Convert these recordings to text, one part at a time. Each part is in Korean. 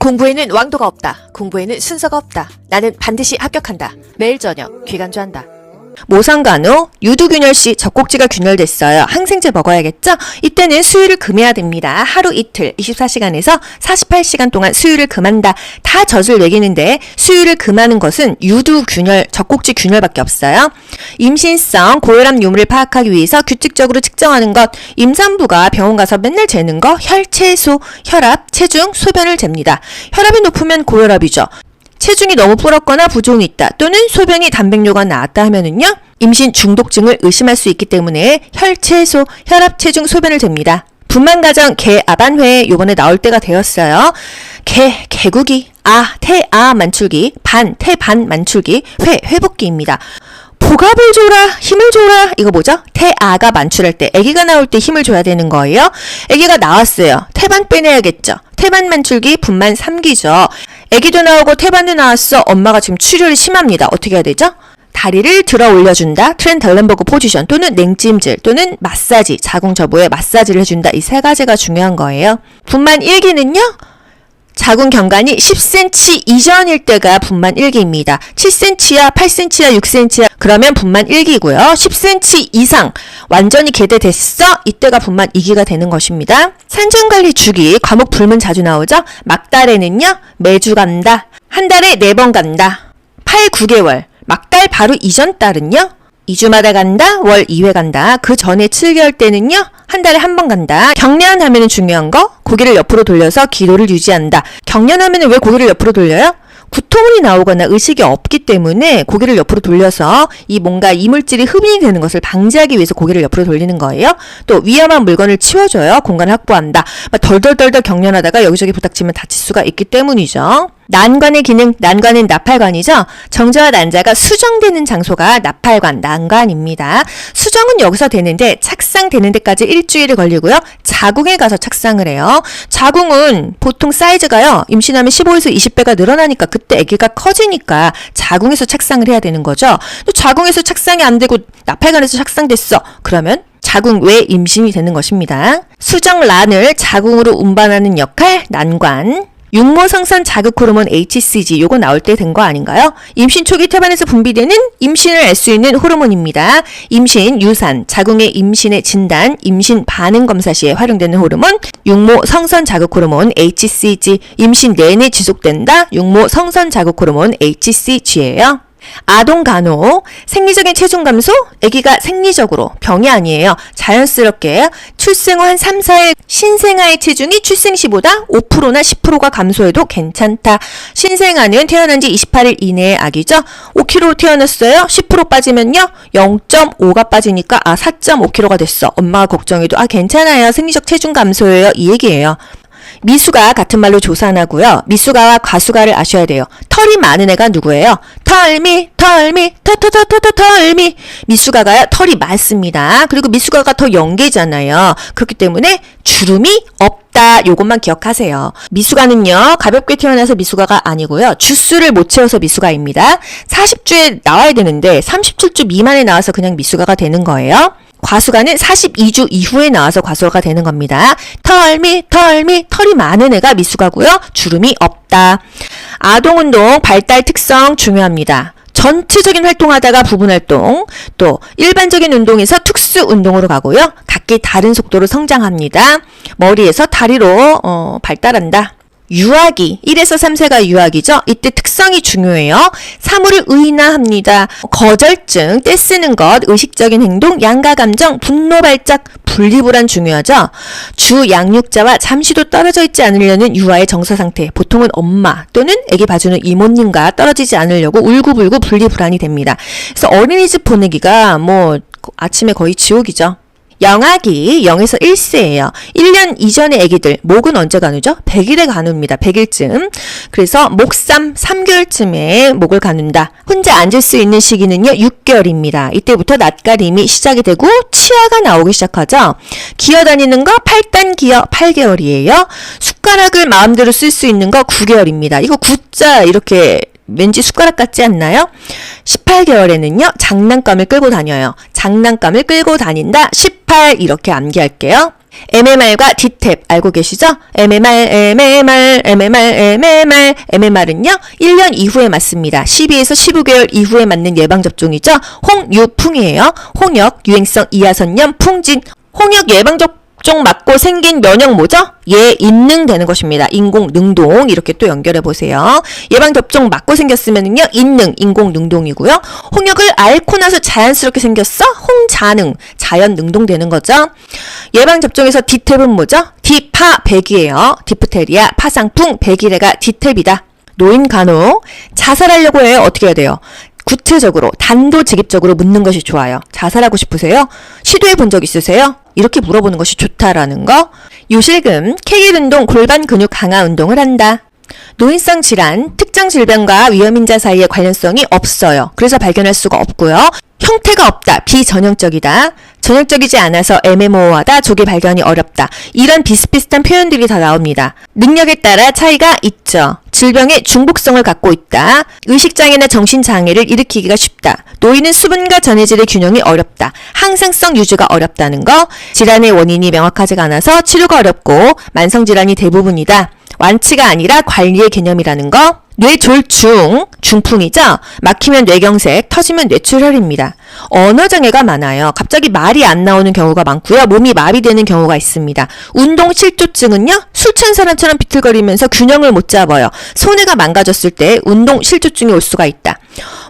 공부에는 왕도가 없다. 공부에는 순서가 없다. 나는 반드시 합격한다. 매일 저녁 귀간주한다. 모성간호 유두균열 씨 젖꼭지가 균열됐어요. 항생제 먹어야겠죠? 이때는 수유를 금해야 됩니다. 하루 이틀 24시간에서 48시간 동안 수유를 금한다. 다 젖을 먹이는데 수유를 금하는 것은 유두균열 젖꼭지 균열밖에 없어요. 임신성 고혈압 유무를 파악하기 위해서 규칙적으로 측정하는 것 임산부가 병원 가서 맨날 재는 거 혈체소 혈압 체중 소변을 잽니다. 혈압이 높으면 고혈압이죠. 체중이 너무 불었거나 부종이 있다 또는 소변이 단백뇨가 나왔다 하면은요 임신 중독증을 의심할 수 있기 때문에 혈체소 혈압 체중 소변을 잽니다. 분만 가정 개 아반회 요번에 나올 때가 되었어요. 개 개구기 아 태 아 만출기 반 태 반 만출기 회 회복기입니다. 복압을 줘라 힘을 줘라 이거 뭐죠? 태아가 만출할 때 아기가 나올 때 힘을 줘야 되는 거예요. 아기가 나왔어요. 태반 빼내야겠죠. 태반 만출기 분만 3기죠. 아기도 나오고 태반도 나왔어. 엄마가 지금 출혈이 심합니다. 어떻게 해야 되죠? 다리를 들어 올려준다. 트렌달렌버그 포지션 또는 냉찜질 또는 마사지 자궁 저부에 마사지를 해준다. 이 세 가지가 중요한 거예요. 분만 1기는요. 자궁 경관이 10cm 이전일 때가 분만 1기입니다. 7cm야, 8cm야, 6cm야 그러면 분만 1기고요. 10cm 이상 완전히 개대됐어 이때가 분만 2기가 되는 것입니다. 산전관리 주기 과목 불문 자주 나오죠. 막달에는요 매주 간다. 한 달에 4번 간다. 8, 9개월 막달 바로 이전 달은요 2주마다 간다, 월 2회 간다. 그 전에 7개월 때는요, 한 달에 한 번 간다. 경련 하면은 중요한 거, 고개를 옆으로 돌려서 기도를 유지한다. 경련 하면은 왜 고개를 옆으로 돌려요? 구토물이 나오거나 의식이 없기 때문에 고개를 옆으로 돌려서 이 뭔가 이물질이 흡인이 되는 것을 방지하기 위해서 고개를 옆으로 돌리는 거예요. 또 위험한 물건을 치워줘요. 공간을 확보한다. 막 덜덜덜덜 경련하다가 여기저기 부닥치면 다칠 수가 있기 때문이죠. 난관의 기능, 난관은 나팔관이죠. 정자와 난자가 수정되는 장소가 나팔관, 난관입니다. 수정은 여기서 되는데 착상되는 데까지 일주일이 걸리고요. 자궁에 가서 착상을 해요. 자궁은 보통 사이즈가요. 임신하면 15에서 20배가 늘어나니까 그때 아기가 커지니까 자궁에서 착상을 해야 되는 거죠. 또 자궁에서 착상이 안 되고 나팔관에서 착상됐어. 그러면 자궁 외 임신이 되는 것입니다. 수정란을 자궁으로 운반하는 역할, 난관. 육모성선 자극 호르몬 HCG 요거 나올 때 된 거 아닌가요? 임신 초기 태반에서 분비되는 임신을 알 수 있는 호르몬입니다. 임신, 유산, 자궁의 임신의 진단, 임신 반응 검사 시에 활용되는 호르몬, 육모 성선 자극 호르몬 HCG, 임신 내내 지속된다. 육모 성선 자극 호르몬 HCG예요. 아동 간호, 생리적인 체중 감소, 아기가 생리적으로 병이 아니에요. 자연스럽게 출생 후 한 3, 4일 신생아의 체중이 출생 시보다 5%나 10%가 감소해도 괜찮다. 신생아는 태어난 지 28일 이내의 아기죠. 5kg 태어났어요. 10% 빠지면요. 0.5가 빠지니까 아 4.5kg가 됐어. 엄마가 걱정해도 아 괜찮아요. 생리적 체중 감소예요. 이 얘기예요. 미수가 같은 말로 조산하고요. 미수가와 과수가를 아셔야 돼요. 털이 많은 애가 누구예요? 털미, 털미, 터터터터터 털미. 미수가가요. 털이 많습니다. 그리고 미수가가 더 연계잖아요. 그렇기 때문에 주름이 없다. 요것만 기억하세요. 미수가는요. 가볍게 태어나서 미수가가 아니고요. 주수를 못 채워서 미수가입니다. 40주에 나와야 되는데 37주 미만에 나와서 그냥 미수가가 되는 거예요. 과수가는 42주 이후에 나와서 과수가가 되는 겁니다. 털미, 털미, 털이 많은 애가 미수가고요. 주름이 없다. 아동운동 발달 특성 중요합니다. 전체적인 활동하다가 부분 활동, 또 일반적인 운동에서 특수 운동으로 가고요. 각기 다른 속도로 성장합니다. 머리에서 다리로 어, 발달한다. 유아기 1에서 3세가 유아기죠. 이때 특성이 중요해요. 사물을 의인화합니다. 거절증, 떼쓰는 것, 의식적인 행동, 양가 감정, 분노 발작, 분리불안 중요하죠. 주 양육자와 잠시도 떨어져 있지 않으려는 유아의 정서 상태. 보통은 엄마 또는 아기 봐주는 이모님과 떨어지지 않으려고 울고불고 분리불안이 됩니다. 그래서 어린이집 보내기가 뭐 아침에 거의 지옥이죠. 영아기 0에서 1세예요. 1년 이전의 아기들 목은 언제 가누죠? 100일에 가눕니다. 100일쯤. 그래서 목삼 3개월쯤에 목을 가눈다. 혼자 앉을 수 있는 시기는요. 6개월입니다. 이때부터 낯가림이 시작이 되고 치아가 나오기 시작하죠. 기어다니는 거 8단 기어 8개월이에요. 숟가락을 마음대로 쓸 수 있는 거 9개월입니다. 이거 구자 이렇게 왠지 숟가락 같지 않나요? 18개월에는요, 장난감을 끌고 다녀요. 장난감을 끌고 다닌다. 18 이렇게 암기할게요. MMR과 DTEP 알고 계시죠? MMR, MMR, MMR, MMR, MMR은요, 1년 이후에 맞습니다. 12에서 15개월 이후에 맞는 예방접종이죠. 홍유풍이에요. 홍역, 유행성 이하선염, 풍진, 홍역 예방접종 맞고 생긴 면역 뭐죠? 예 인능 되는 것입니다. 인공 능동 이렇게 또 연결해 보세요. 예방 접종 맞고 생겼으면요 인능 인공 능동이고요. 홍역을 앓고 나서 자연스럽게 생겼어 홍자능 자연 능동 되는 거죠. 예방 접종에서 디탭은 뭐죠? 디파백이에요. 디프테리아, 파상풍, 백이레가 디탭이다. 노인 간호 자살하려고 해요. 어떻게 해야 돼요? 구체적으로 단도직입적으로 묻는 것이 좋아요. 자살하고 싶으세요? 시도해 본 적 있으세요? 이렇게 물어보는 것이 좋다라는 거. 요실금, 케일 운동, 골반 근육 강화 운동을 한다. 노인성 질환, 특정 질병과 위험인자 사이의 관련성이 없어요. 그래서 발견할 수가 없고요. 형태가 없다, 비전형적이다. 전형적이지 않아서 애매모호하다, 조기 발견이 어렵다. 이런 비슷비슷한 표현들이 다 나옵니다. 능력에 따라 차이가 있죠. 질병의 중복성을 갖고 있다. 의식장애나 정신장애를 일으키기가 쉽다. 노인은 수분과 전해질의 균형이 어렵다. 항상성 유지가 어렵다는 거. 질환의 원인이 명확하지가 않아서 치료가 어렵고 만성질환이 대부분이다. 완치가 아니라 관리의 개념이라는 거. 뇌졸중, 중풍이죠? 막히면 뇌경색, 터지면 뇌출혈입니다. 언어 장애가 많아요. 갑자기 말이 안 나오는 경우가 많고요. 몸이 마비되는 경우가 있습니다. 운동 실조증은요? 술 취한 사람처럼 비틀거리면서 균형을 못 잡아요. 손해가 망가졌을 때 운동 실조증이 올 수가 있다.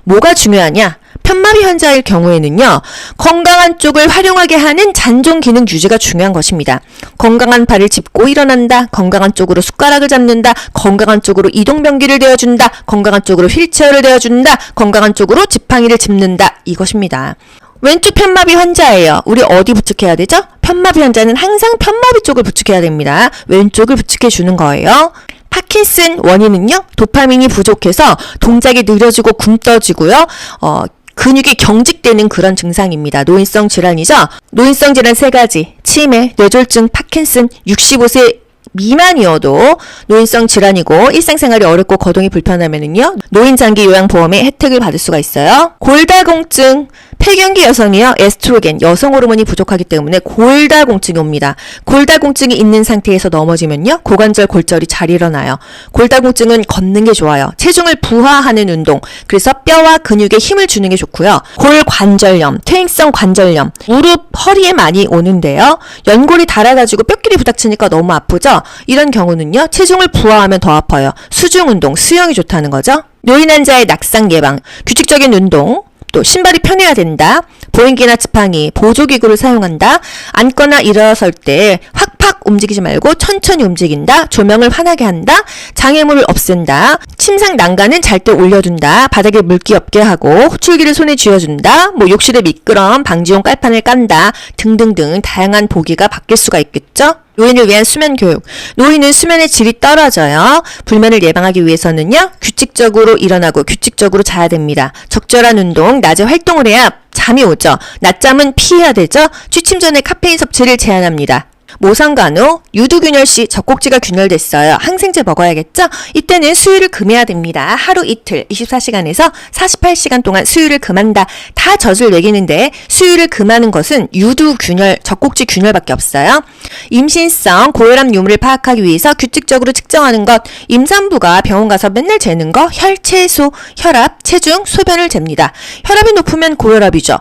뭐가 중요하냐? 편마비 환자일 경우에는요, 건강한 쪽을 활용하게 하는 잔존 기능 유지가 중요한 것입니다. 건강한 발을 짚고 일어난다, 건강한 쪽으로 숟가락을 잡는다, 건강한 쪽으로 이동변기를 대어준다, 건강한 쪽으로 휠체어를 대어준다, 건강한 쪽으로 지팡이를 짚는다, 이것입니다. 왼쪽 편마비 환자예요. 우리 어디 부축해야 되죠? 편마비 환자는 항상 편마비 쪽을 부축해야 됩니다. 왼쪽을 부축해 주는 거예요. 파킨슨 원인은요, 도파민이 부족해서 동작이 느려지고 굼떠지고요, 어, 근육이 경직되는 그런 증상입니다. 노인성 질환이죠. 노인성 질환 세 가지. 치매, 뇌졸중, 파킨슨, 65세 미만이어도 노인성 질환이고 일상생활이 어렵고 거동이 불편하면은요 노인 장기 요양 보험의 혜택을 받을 수가 있어요. 골다공증 폐경기 여성이요 에스트로겐 여성 호르몬이 부족하기 때문에 골다공증이 옵니다. 골다공증이 있는 상태에서 넘어지면요 고관절 골절이 잘 일어나요. 골다공증은 걷는 게 좋아요. 체중을 부하하는 운동 그래서 뼈와 근육에 힘을 주는 게 좋고요. 골관절염, 퇴행성 관절염 무릎 허리에 많이 오는데요. 연골이 닳아가지고 뼈끼리 부닥치니까 너무 아프죠. 이런 경우는요 체중을 부하하면 더 아파요. 수중 운동, 수영이 좋다는 거죠. 노인 환자의 낙상 예방, 규칙적인 운동, 또 신발이 편해야 된다. 보행기나 지팡이, 보조기구를 사용한다. 앉거나 일어설 때 확 팍 움직이지 말고 천천히 움직인다. 조명을 환하게 한다. 장애물을 없앤다. 침상 난간은 잘 때 올려둔다. 바닥에 물기 없게 하고 호출기를 손에 쥐어준다. 뭐 욕실에 미끄럼, 방지용 깔판을 깐다. 등등등 다양한 보기가 바뀔 수가 있겠죠. 노인을 위한 수면 교육. 노인은 수면의 질이 떨어져요. 불면을 예방하기 위해서는요, 규칙적으로 일어나고 규칙적으로 자야 됩니다. 적절한 운동, 낮에 활동을 해야 잠이 오죠. 낮잠은 피해야 되죠. 취침 전에 카페인 섭취를 제한합니다. 모성간호, 유두균열 씨 젖꼭지가 균열됐어요. 항생제 먹어야겠죠? 이때는 수유를 금해야 됩니다. 하루 이틀, 24시간에서 48시간 동안 수유를 금한다. 다 젖을 먹이는데 수유를 금하는 것은 유두균열, 젖꼭지 균열밖에 없어요. 임신성 고혈압 유무를 파악하기 위해서 규칙적으로 측정하는 것, 임산부가 병원 가서 맨날 재는 거, 혈체소, 혈압, 체중, 소변을 잽니다. 혈압이 높으면 고혈압이죠.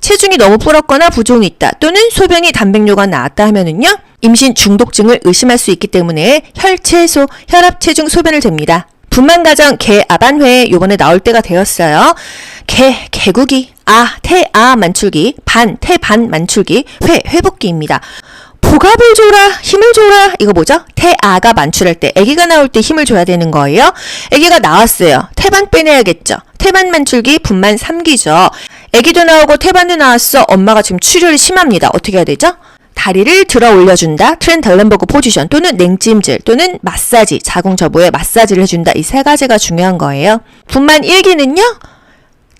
체중이 너무 불었거나 부종이 있다 또는 소변이 단백뇨가 나왔다 하면은요 임신 중독증을 의심할 수 있기 때문에 혈체소, 혈압, 체중, 소변을 잽니다. 분만 가정 개 아반회 요번에 나올 때가 되었어요. 개 개구기 아 태 아 만출기 반 태 반 만출기 회 회복기입니다. 복압을 줘라 힘을 줘라 이거 뭐죠? 태아가 만출할 때 아기가 나올 때 힘을 줘야 되는 거예요. 아기가 나왔어요. 태반 빼내야겠죠. 태반 만출기 분만 3기죠. 아기도 나오고 태반도 나왔어. 엄마가 지금 출혈이 심합니다. 어떻게 해야 되죠? 다리를 들어 올려준다. 트렌달렌버그 포지션 또는 냉찜질 또는 마사지, 자궁 저부에 마사지를 해준다. 이 세 가지가 중요한 거예요. 분만 1기는요.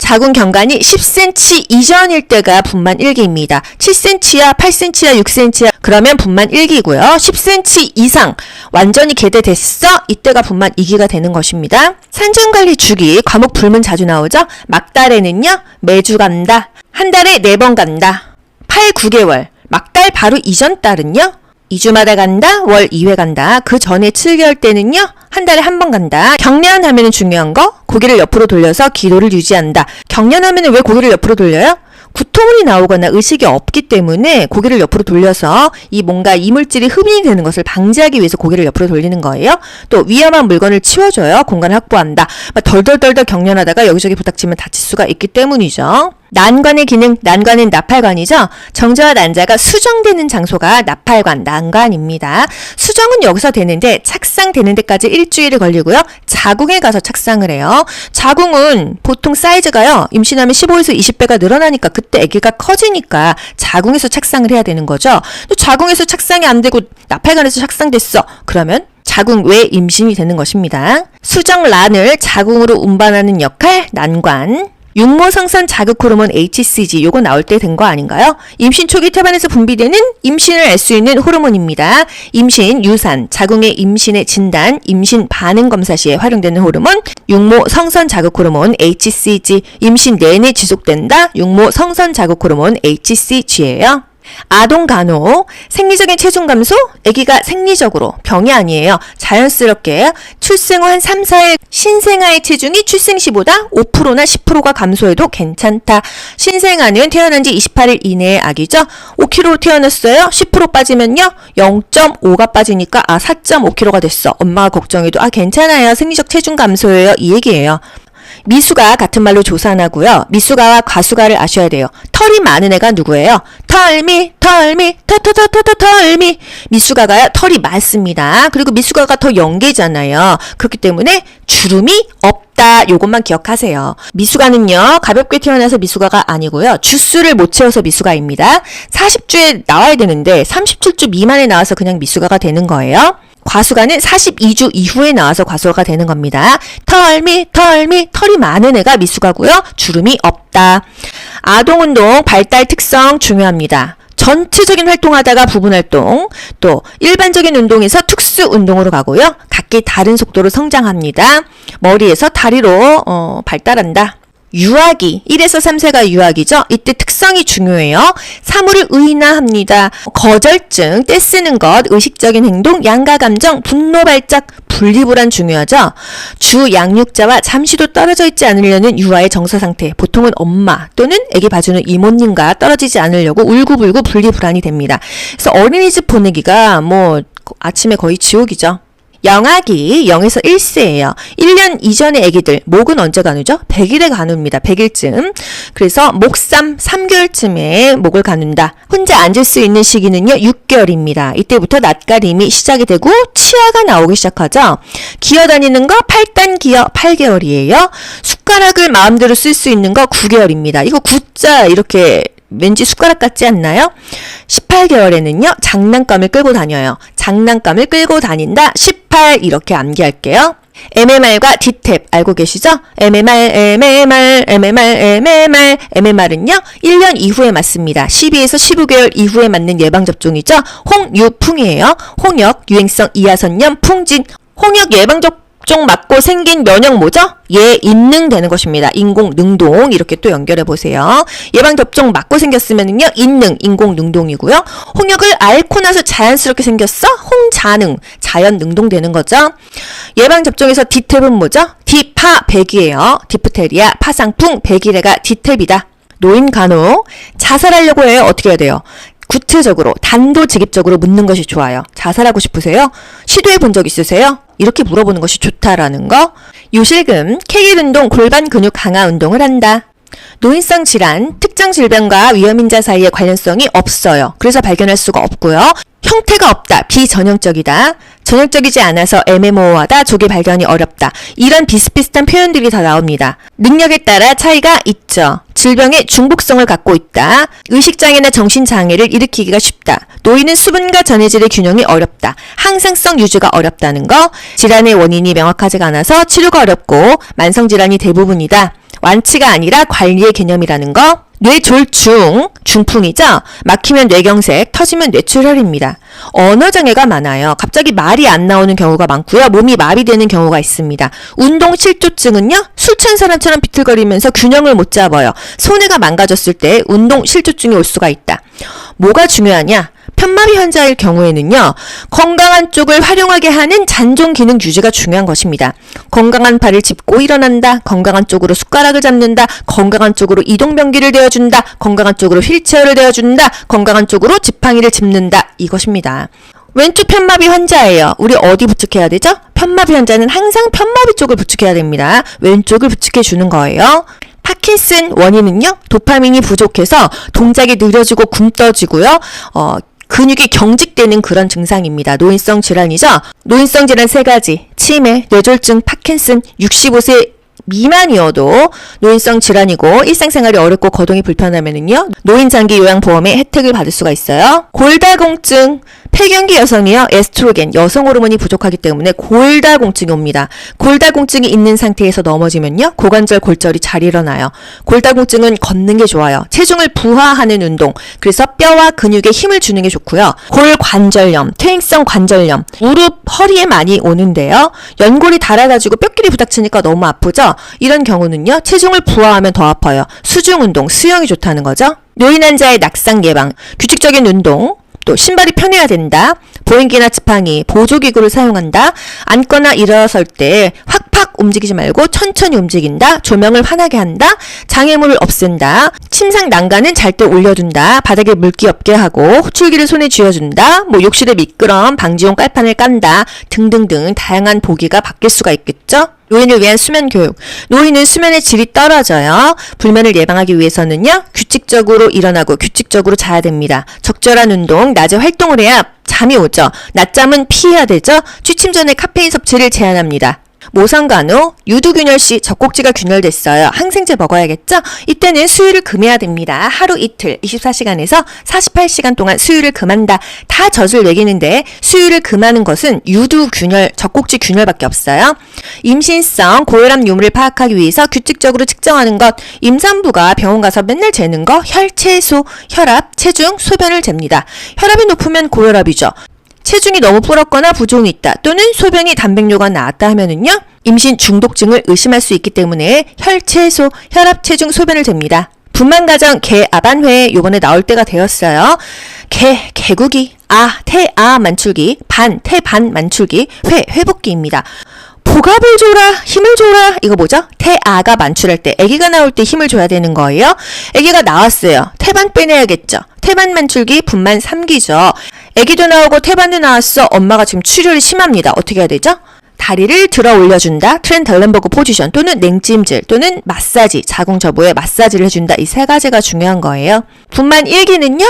자궁 경관이 10cm 이전일 때가 분만 1기입니다. 7cm야, 8cm야, 6cm야 그러면 분만 1기고요. 10cm 이상 완전히 개대됐어 이때가 분만 2기가 되는 것입니다. 산전관리 주기 과목 불문 자주 나오죠. 막달에는요 매주 간다. 한 달에 4번 간다. 8, 9개월 막달 바로 이전 달은요 2주마다 간다, 월 2회 간다. 그 전에 7개월 때는요, 한 달에 한 번 간다. 경련하면 중요한 거, 고개를 옆으로 돌려서 기도를 유지한다. 경련하면 왜 고개를 옆으로 돌려요? 구토물이 나오거나 의식이 없기 때문에 고개를 옆으로 돌려서 이 뭔가 이물질이 흡인이 되는 것을 방지하기 위해서 고개를 옆으로 돌리는 거예요. 또 위험한 물건을 치워줘요. 공간을 확보한다. 막 덜덜덜덜 경련하다가 여기저기 부닥치면 다칠 수가 있기 때문이죠. 난관의 기능, 난관은 나팔관이죠. 정자와 난자가 수정되는 장소가 나팔관, 난관입니다. 수정은 여기서 되는데 착상되는 데까지 일주일이 걸리고요. 자궁에 가서 착상을 해요. 자궁은 보통 사이즈가요. 임신하면 15에서 20배가 늘어나니까 그때 아기가 커지니까 자궁에서 착상을 해야 되는 거죠. 또 자궁에서 착상이 안 되고 나팔관에서 착상됐어. 그러면 자궁 외 임신이 되는 것입니다. 수정란을 자궁으로 운반하는 역할 난관. 육모성선 자극 호르몬 HCG 요거 나올 때 된 거 아닌가요? 임신 초기 태반에서 분비되는 임신을 알 수 있는 호르몬입니다. 임신, 유산, 자궁의 임신의 진단, 임신 반응 검사 시에 활용되는 호르몬 육모 성선 자극 호르몬 HCG 임신 내내 지속된다. 육모 성선 자극 호르몬 HCG예요. 아동 간호, 생리적인 체중 감소, 아기가 생리적으로 병이 아니에요. 자연스럽게 출생 후 한 3, 4일 신생아의 체중이 출생 시보다 5%나 10%가 감소해도 괜찮다. 신생아는 태어난 지 28일 이내의 아기죠. 5kg 태어났어요. 10% 빠지면요. 0.5가 빠지니까 아 4.5kg가 됐어. 엄마가 걱정해도 아 괜찮아요. 생리적 체중 감소예요. 이 얘기예요. 미수가 같은 말로 조산하고요. 미수가와 과수가를 아셔야 돼요. 털이 많은 애가 누구예요? 털미, 털미, 터터터터터 털미. 미수가가요. 털이 많습니다. 그리고 미수가가 더 연계잖아요. 그렇기 때문에 주름이 없다. 요것만 기억하세요. 미수가는요. 가볍게 태어나서 미수가가 아니고요. 주수를 못 채워서 미수가입니다. 40주에 나와야 되는데 37주 미만에 나와서 그냥 미수가가 되는 거예요. 과수가는 42주 이후에 나와서 과수가가 되는 겁니다. 털미, 털미, 털이 많은 애가 미수가고요. 주름이 없다. 아동운동 발달 특성 중요합니다. 전체적인 활동하다가 부분 활동, 또 일반적인 운동에서 특수 운동으로 가고요. 각기 다른 속도로 성장합니다. 머리에서 다리로 어, 발달한다. 유아기 1에서 3세가 유아기죠. 이때 특성이 중요해요. 사물을 의인화합니다. 거절증, 떼쓰는 것, 의식적인 행동, 양가 감정, 분노 발작, 분리불안 중요하죠. 주 양육자와 잠시도 떨어져 있지 않으려는 유아의 정서 상태. 보통은 엄마 또는 애기 봐주는 이모님과 떨어지지 않으려고 울고불고 분리불안이 됩니다. 그래서 어린이집 보내기가 뭐 아침에 거의 지옥이죠. 영아기 0에서 1세예요. 1년 이전의 아기들 목은 언제 가누죠? 100일에 가눕니다. 100일쯤. 그래서 목삼 3개월쯤에 목을 가눈다. 혼자 앉을 수 있는 시기는요. 6개월입니다. 이때부터 낯가림이 시작이 되고 치아가 나오기 시작하죠. 기어다니는 거 8단 기어 8개월이에요. 숟가락을 마음대로 쓸 수 있는 거 9개월입니다. 이거 구자 이렇게 왠지 숟가락 같지 않나요? 18개월에는요, 장난감을 끌고 다녀요. 장난감을 끌고 다닌다. 18 이렇게 암기할게요. MMR과 DTAP 알고 계시죠? MMR, MMR, MMR, MMR, MMR은요, 1년 이후에 맞습니다. 12에서 15개월 이후에 맞는 예방접종이죠. 홍유풍이에요. 홍역, 유행성 이하선염, 풍진, 홍역 예방접종 맞고 생긴 면역 뭐죠? 예 인능 되는 것입니다. 인공 능동 이렇게 또 연결해 보세요. 예방 접종 맞고 생겼으면은요 인능 인공 능동이고요. 홍역을 앓고 나서 자연스럽게 생겼어? 홍자능 자연 능동 되는 거죠. 예방 접종에서 디탭은 뭐죠? 디파 백이에요. 디프테리아 파상풍 백이래가 디탭이다. 노인 간호 자살하려고 해요. 어떻게 해야 돼요? 구체적으로 단도직입적으로 묻는 것이 좋아요. 자살하고 싶으세요? 시도해 본 적 있으세요? 이렇게 물어보는 것이 좋다라는 거. 요실금, 케일 운동, 골반 근육 강화 운동을 한다. 노인성 질환, 특정 질병과 위험인자 사이의 관련성이 없어요. 그래서 발견할 수가 없고요. 형태가 없다, 비전형적이다. 전형적이지 않아서 애매모호하다, 조기 발견이 어렵다. 이런 비슷비슷한 표현들이 다 나옵니다. 능력에 따라 차이가 있죠. 질병의 중복성을 갖고 있다. 의식장애나 정신장애를 일으키기가 쉽다. 노인은 수분과 전해질의 균형이 어렵다. 항상성 유지가 어렵다는 거. 질환의 원인이 명확하지가 않아서 치료가 어렵고 만성질환이 대부분이다. 완치가 아니라 관리의 개념이라는 거. 뇌졸중, 중풍이죠? 막히면 뇌경색, 터지면 뇌출혈입니다. 언어 장애가 많아요. 갑자기 말이 안 나오는 경우가 많고요. 몸이 마비되는 경우가 있습니다. 운동 실조증은요? 술 취한 사람처럼 비틀거리면서 균형을 못 잡아요. 손해가 망가졌을 때 운동 실조증이 올 수가 있다. 뭐가 중요하냐? 편마비 환자일 경우에는요, 건강한 쪽을 활용하게 하는 잔존 기능 유지가 중요한 것입니다. 건강한 발을 짚고 일어난다, 건강한 쪽으로 숟가락을 잡는다, 건강한 쪽으로 이동변기를 대어준다, 건강한 쪽으로 휠체어를 대어준다, 건강한 쪽으로 지팡이를 짚는다, 이것입니다. 왼쪽 편마비 환자예요. 우리 어디 부축해야 되죠? 편마비 환자는 항상 편마비 쪽을 부축해야 됩니다. 왼쪽을 부축해 주는 거예요. 파킨슨 원인은요, 도파민이 부족해서 동작이 느려지고 굼떠지고요, 어, 근육이 경직되는 그런 증상입니다. 노인성 질환이죠. 노인성 질환 세 가지. 치매, 뇌졸중, 파킨슨, 65세 미만이어도 노인성 질환이고 일상생활이 어렵고 거동이 불편하면은요 노인 장기 요양 보험의 혜택을 받을 수가 있어요. 골다공증 폐경기 여성이요 에스트로겐 여성 호르몬이 부족하기 때문에 골다공증이 옵니다. 골다공증이 있는 상태에서 넘어지면요 고관절 골절이 잘 일어나요. 골다공증은 걷는 게 좋아요. 체중을 부하하는 운동 그래서 뼈와 근육에 힘을 주는 게 좋고요. 골관절염, 퇴행성 관절염, 무릎, 허리에 많이 오는데요. 연골이 닳아가지고 뼈끼리 부닥치니까 너무 아프죠. 이런 경우는요 체중을 부하하면 더 아파요. 수중 운동, 수영이 좋다는 거죠. 노인 환자의 낙상 예방, 규칙적인 운동, 또 신발이 편해야 된다. 보행기나 지팡이, 보조기구를 사용한다. 앉거나 일어설 때 확팍 움직이지 말고 천천히 움직인다. 조명을 환하게 한다. 장애물을 없앤다. 침상 난간은 잘 때 올려둔다. 바닥에 물기 없게 하고 호출기를 손에 쥐어준다. 뭐 욕실에 미끄럼, 방지용 깔판을 깐다. 등등등 다양한 보기가 바뀔 수가 있겠죠. 노인을 위한 수면 교육. 노인은 수면의 질이 떨어져요. 불면을 예방하기 위해서는요, 규칙적으로 일어나고 규칙적으로 자야 됩니다. 적절한 운동, 낮에 활동을 해야 잠이 오죠. 낮잠은 피해야 되죠. 취침 전에 카페인 섭취를 제한합니다. 모성간호, 유두균열씨 젖꼭지가 균열됐어요. 항생제 먹어야겠죠? 이때는 수유를 금해야 됩니다. 하루 이틀, 24시간에서 48시간 동안 수유를 금한다. 다 젖을 먹이는데 수유를 금하는 것은 유두균열, 젖꼭지 균열밖에 없어요. 임신성 고혈압 유무를 파악하기 위해서 규칙적으로 측정하는 것, 임산부가 병원 가서 맨날 재는 거, 혈체소, 혈압, 체중, 소변을 잽니다. 혈압이 높으면 고혈압이죠. 체중이 너무 불었거나 부종이 있다 또는 소변이 단백뇨가 나왔다 하면은요 임신 중독증을 의심할 수 있기 때문에 혈체소, 혈압, 체중, 소변을 잽니다. 분만 가정 개 아반회 요번에 나올 때가 되었어요. 개 개구기 아 태 아 만출기 반 태 반 만출기 회 회복기입니다. 복압을 줘라 힘을 줘라 이거 뭐죠? 태아가 만출할 때 아기가 나올 때 힘을 줘야 되는 거예요. 아기가 나왔어요. 태반 빼내야겠죠. 태반 만출기 분만 3기죠. 아기도 나오고 태반도 나왔어. 엄마가 지금 출혈이 심합니다. 어떻게 해야 되죠? 다리를 들어 올려준다. 트렌달렌버그 포지션 또는 냉찜질 또는 마사지, 자궁 저부에 마사지를 해준다. 이 세 가지가 중요한 거예요. 분만 1기는요.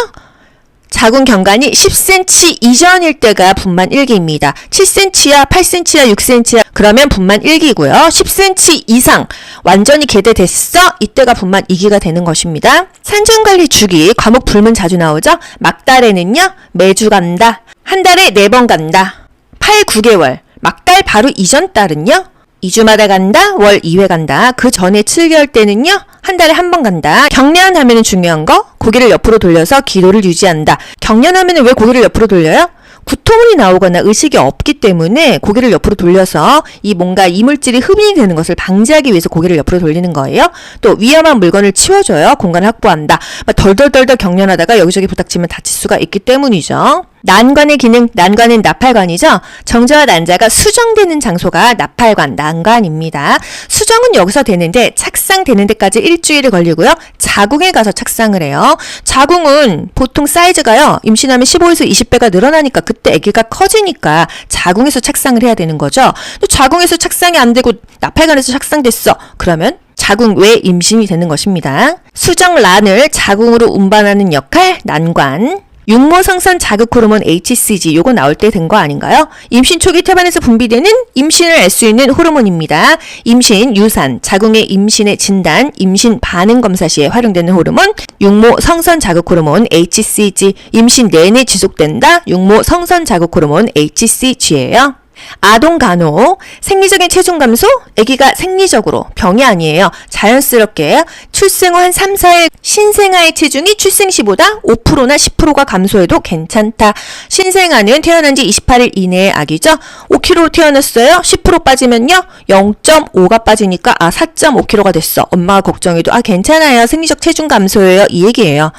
자궁 경관이 10cm 이전일 때가 분만 1기입니다. 7cm야, 8cm야, 6cm야 그러면 분만 1기고요. 10cm 이상 완전히 개대됐어 이때가 분만 2기가 되는 것입니다. 산전관리 주기 과목 불문 자주 나오죠. 막달에는요 매주 간다. 한 달에 4번 간다. 8, 9개월 막달 바로 이전 달은요 2주마다 간다, 월 2회 간다. 그 전에 7개월 때는요, 한 달에 한 번 간다. 경련하면 중요한 거, 고개를 옆으로 돌려서 기도를 유지한다. 경련하면 왜 고개를 옆으로 돌려요? 구토물이 나오거나 의식이 없기 때문에 고개를 옆으로 돌려서 이 뭔가 이물질이 흡인이 되는 것을 방지하기 위해서 고개를 옆으로 돌리는 거예요. 또 위험한 물건을 치워줘요. 공간을 확보한다. 막 덜덜덜덜 경련하다가 여기저기 부닥치면 다칠 수가 있기 때문이죠. 난관의 기능, 난관은 나팔관이죠. 정자와 난자가 수정되는 장소가 나팔관, 난관입니다. 수정은 여기서 되는데 착상되는 데까지 일주일이 걸리고요. 자궁에 가서 착상을 해요. 자궁은 보통 사이즈가요. 임신하면 15에서 20배가 늘어나니까 그때 아기가 커지니까 자궁에서 착상을 해야 되는 거죠. 또 자궁에서 착상이 안 되고 나팔관에서 착상됐어. 그러면 자궁 외 임신이 되는 것입니다. 수정란을 자궁으로 운반하는 역할 난관. 육모성선 자극 호르몬 HCG 요거 나올 때 된 거 아닌가요? 임신 초기 태반에서 분비되는 임신을 알 수 있는 호르몬입니다. 임신, 유산, 자궁의 임신의 진단, 임신 반응 검사 시에 활용되는 호르몬, 육모 성선 자극 호르몬 HCG, 임신 내내 지속된다. 육모 성선 자극 호르몬 HCG예요. 아동 간호, 생리적인 체중 감소, 아기가 생리적으로 병이 아니에요. 자연스럽게 출생 후 한 3, 4일 신생아의 체중이 출생 시보다 5%나 10%가 감소해도 괜찮다. 신생아는 태어난 지 28일 이내의 아기죠. 5kg 태어났어요. 10% 빠지면요. 0.5가 빠지니까 아 4.5kg가 됐어. 엄마가 걱정해도 아 괜찮아요. 생리적 체중 감소예요. 이 얘기예요.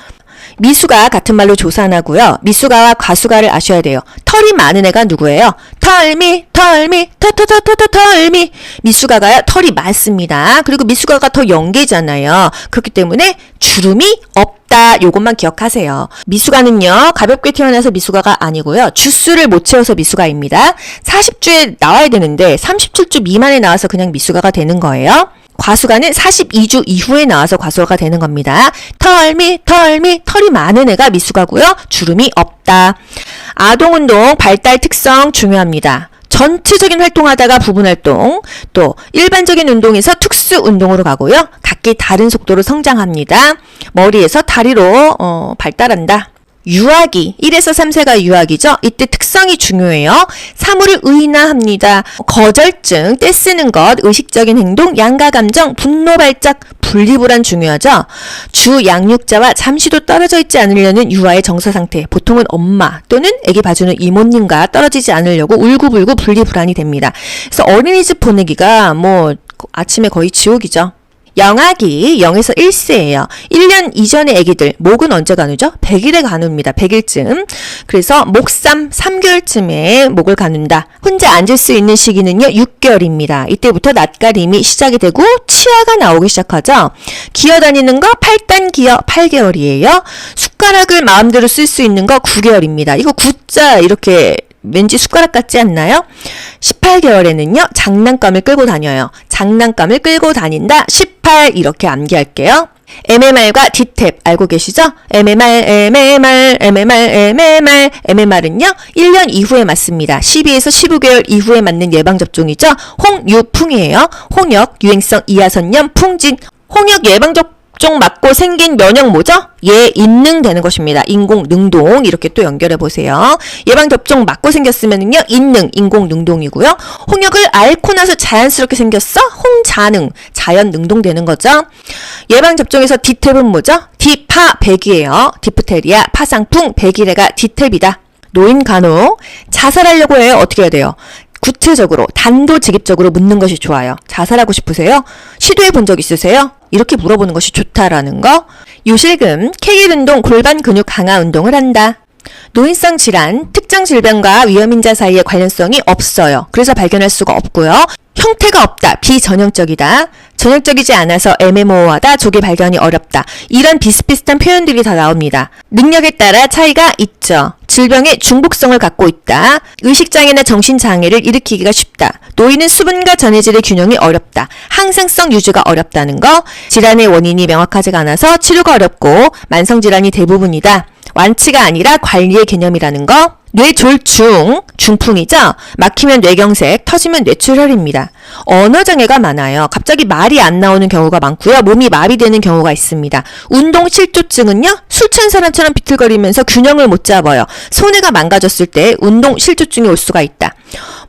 미수가 같은 말로 조산하고요. 미수가와 과수가를 아셔야 돼요. 털이 많은 애가 누구예요? 털미, 털미, 터터터터터 털미. 미수가가요, 털이 많습니다. 그리고 미수가가 더 연계잖아요. 그렇기 때문에 주름이 없다. 요것만 기억하세요. 미수가는요, 가볍게 태어나서 미수가가 아니고요. 주수를 못 채워서 미수가입니다. 40주에 나와야 되는데 37주 미만에 나와서 그냥 미수가가 되는 거예요. 과수가는 42주 이후에 나와서 과수가가 되는 겁니다. 털미, 털미, 털이 많은 애가 미수가고요. 주름이 없다. 아동운동 발달 특성 중요합니다. 전체적인 활동하다가 부분 활동, 또 일반적인 운동에서 특수 운동으로 가고요. 각기 다른 속도로 성장합니다. 머리에서 다리로 어, 발달한다. 유아기 1에서 3세가 유아기죠. 이때 특성이 중요해요. 사물을 의인화합니다. 거절증, 떼쓰는 것, 의식적인 행동, 양가 감정, 분노 발작, 분리불안 중요하죠. 주 양육자와 잠시도 떨어져 있지 않으려는 유아의 정서 상태. 보통은 엄마 또는 아기 봐주는 이모님과 떨어지지 않으려고 울고불고 분리불안이 됩니다. 그래서 어린이집 보내기가 뭐 아침에 거의 지옥이죠. 영아기 0에서 1세예요. 1년 이전의 아기들 목은 언제 가누죠? 100일에 가눕니다. 100일쯤. 그래서 목삼 3개월쯤에 목을 가눈다. 혼자 앉을 수 있는 시기는요. 6개월입니다. 이때부터 낯가림이 시작이 되고 치아가 나오기 시작하죠. 기어다니는 거 8단 기어 8개월이에요. 숟가락을 마음대로 쓸 수 있는 거 9개월입니다. 이거 구자 이렇게 왠지 숟가락 같지 않나요? 18개월에는요, 장난감을 끌고 다녀요. 장난감을 끌고 다닌다. 18 이렇게 암기할게요. MMR과 DTAP 알고 계시죠? MMR, MMR, MMR, MMR, MMR은요, 1년 이후에 맞습니다. 12에서 15개월 이후에 맞는 예방접종이죠. 홍유풍이에요. 홍역, 유행성 이하선염, 풍진, 홍역 예방접종 맞고 생긴 면역 뭐죠? 예 인능 되는 것입니다. 인공 능동 이렇게 또 연결해 보세요. 예방 접종 맞고 생겼으면은요 인능 인공 능동이고요. 홍역을 앓고 나서 자연스럽게 생겼어 홍자능 자연 능동 되는 거죠. 예방 접종에서 디탭은 뭐죠? 디파 백이에요. 디프테리아 파상풍 백이래가 디탭이다. 노인 간호 자살하려고 해요. 어떻게 해야 돼요? 구체적으로 단도직입적으로 묻는 것이 좋아요. 자살하고 싶으세요? 시도해 본 적 있으세요? 이렇게 물어보는 것이 좋다라는 거. 요실금, 케일 운동, 골반 근육 강화 운동을 한다. 노인성 질환, 특정 질병과 위험인자 사이의 관련성이 없어요. 그래서 발견할 수가 없고요. 형태가 없다, 비전형적이다. 전형적이지 않아서 애매모호하다, 조기 발견이 어렵다. 이런 비슷비슷한 표현들이 다 나옵니다. 능력에 따라 차이가 있죠. 질병의 중복성을 갖고 있다. 의식장애나 정신장애를 일으키기가 쉽다. 노인은 수분과 전해질의 균형이 어렵다. 항상성 유지가 어렵다는 거. 질환의 원인이 명확하지가 않아서 치료가 어렵고 만성질환이 대부분이다. 완치가 아니라 관리의 개념이라는 거. 뇌졸중, 중풍이죠? 막히면 뇌경색, 터지면 뇌출혈입니다. 언어장애가 많아요. 갑자기 말이 안 나오는 경우가 많고요. 몸이 마비되는 경우가 있습니다. 운동 실조증은요? 술 취한 사람처럼 비틀거리면서 균형을 못 잡아요. 손해가 망가졌을 때 운동 실조증이 올 수가 있다.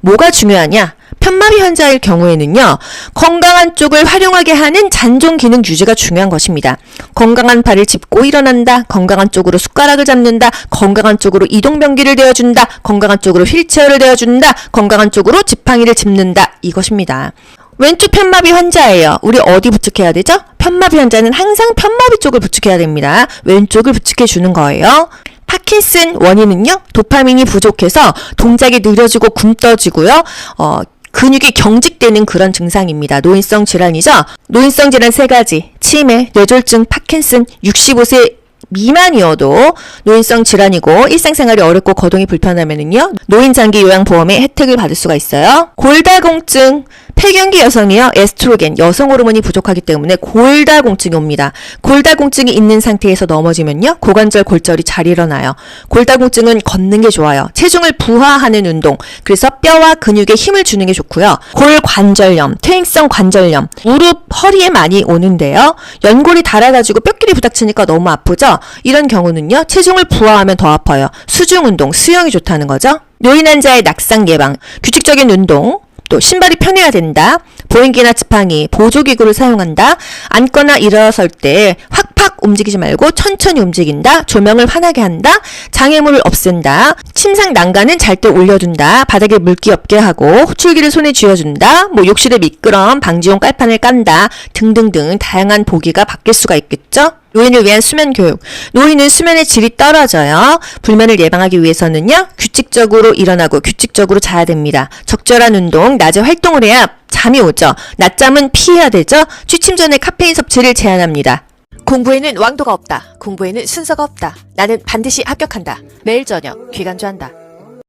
뭐가 중요하냐? 편마비 환자일 경우에는요, 건강한 쪽을 활용하게 하는 잔존 기능 유지가 중요한 것입니다. 건강한 발을 짚고 일어난다, 건강한 쪽으로 숟가락을 잡는다, 건강한 쪽으로 이동변기를 대어준다, 건강한 쪽으로 휠체어를 대어준다, 건강한 쪽으로 지팡이를 짚는다, 이것입니다. 왼쪽 편마비 환자예요. 우리 어디 부축해야 되죠? 편마비 환자는 항상 편마비 쪽을 부축해야 됩니다. 왼쪽을 부축해 주는 거예요. 파킨슨 원인은요, 도파민이 부족해서 동작이 느려지고 굼떠지고요, 어, 근육이 경직되는 그런 증상입니다. 노인성 질환이죠. 노인성 질환 세 가지. 치매, 뇌졸중, 파킨슨, 65세 미만이어도 노인성 질환이고 일상생활이 어렵고 거동이 불편하면은요 노인 장기 요양 보험의 혜택을 받을 수가 있어요. 골다공증 폐경기 여성이요 에스트로겐 여성 호르몬이 부족하기 때문에 골다공증이 옵니다. 골다공증이 있는 상태에서 넘어지면요 고관절 골절이 잘 일어나요. 골다공증은 걷는 게 좋아요. 체중을 부하하는 운동 그래서 뼈와 근육에 힘을 주는 게 좋고요. 골관절염, 퇴행성 관절염, 무릎, 허리에 많이 오는데요. 연골이 닳아가지고 뼈끼리 부닥치니까 너무 아프죠. 이런 경우는요 체중을 부하하면 더 아파요. 수중 운동, 수영이 좋다는 거죠. 노인 환자의 낙상 예방, 규칙적인 운동, 또 신발이 편해야 된다. 보행기나 지팡이, 보조기구를 사용한다. 앉거나 일어설 때 확팍 움직이지 말고 천천히 움직인다. 조명을 환하게 한다. 장애물을 없앤다. 침상 난간은 잘 때 올려둔다. 바닥에 물기 없게 하고 호출기를 손에 쥐어준다. 뭐 욕실에 미끄럼, 방지용 깔판을 깐다. 등등등 다양한 보기가 바뀔 수가 있겠죠. 노인을 위한 수면 교육. 노인은 수면의 질이 떨어져요. 불면을 예방하기 위해서는요, 규칙적으로 일어나고 규칙적으로 자야 됩니다. 적절한 운동, 낮에 활동을 해야 잠이 오죠. 낮잠은 피해야 되죠. 취침 전에 카페인 섭취를 제한합니다. 공부에는 왕도가 없다. 공부에는 순서가 없다. 나는 반드시 합격한다. 매일 저녁 귀간주한다.